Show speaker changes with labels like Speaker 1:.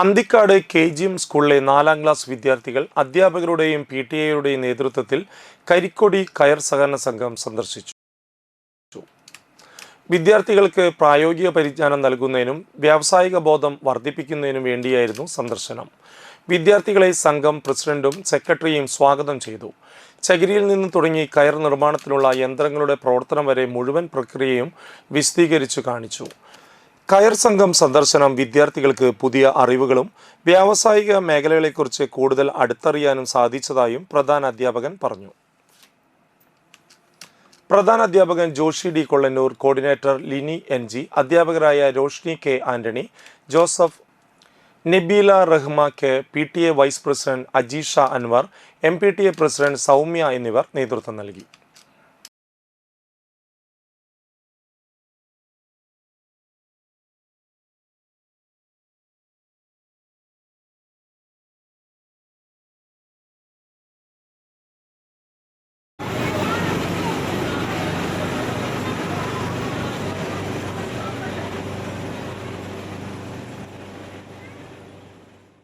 Speaker 1: Anthikad K G M സ്കൂളിലെ നാലാം class വിദ്യാർത്ഥികൾ അധ്യാപകരുടെയും പി ടി എയുടെയും നേതൃത്വത്തിൽ കരിക്കൊടി കയർ സഹകരണ സംഘം സന്ദർശിച്ചു. വിദ്യാർത്ഥികൾക്ക് പ്രായോഗിക പരിജ്ഞാനം നൽകുന്നതിനും വ്യാവസായിക ബോധം വർദ്ധിപ്പിക്കുന്നതിനും വേണ്ടിയായിരുന്നു സന്ദർശനം. വിദ്യാർത്ഥികളെ സംഘം പ്രസിഡന്റും സെക്രട്ടറിയും സ്വാഗതം ചെയ്തു. ചകിരിയിൽ നിന്ന് തുടങ്ങി കയർ നിർമ്മാണത്തിനുള്ള യന്ത്രങ്ങളുടെ പ്രവർത്തനം വരെ മുഴുവൻ പ്രക്രിയയും വിശദീകരിച്ചു കാണിച്ചു. കയർ സംഘം സന്ദർശനം വിദ്യാർത്ഥികൾക്ക് പുതിയ അറിവുകളും വ്യാവസായിക മേഖലകളെക്കുറിച്ച് കൂടുതൽ അടുത്തറിയാനും സാധിച്ചതായും പ്രധാന അധ്യാപകൻ പറഞ്ഞു. പ്രധാന അധ്യാപകൻ Joshi D Kollannur coordinator Lini N G അധ്യാപകരായ Roshni K Antony Joseph Nabeela Rahma K P T A vice president Ajeesha Anwar M P T A president Soumya എന്നിവർ നേതൃത്വം നൽകി.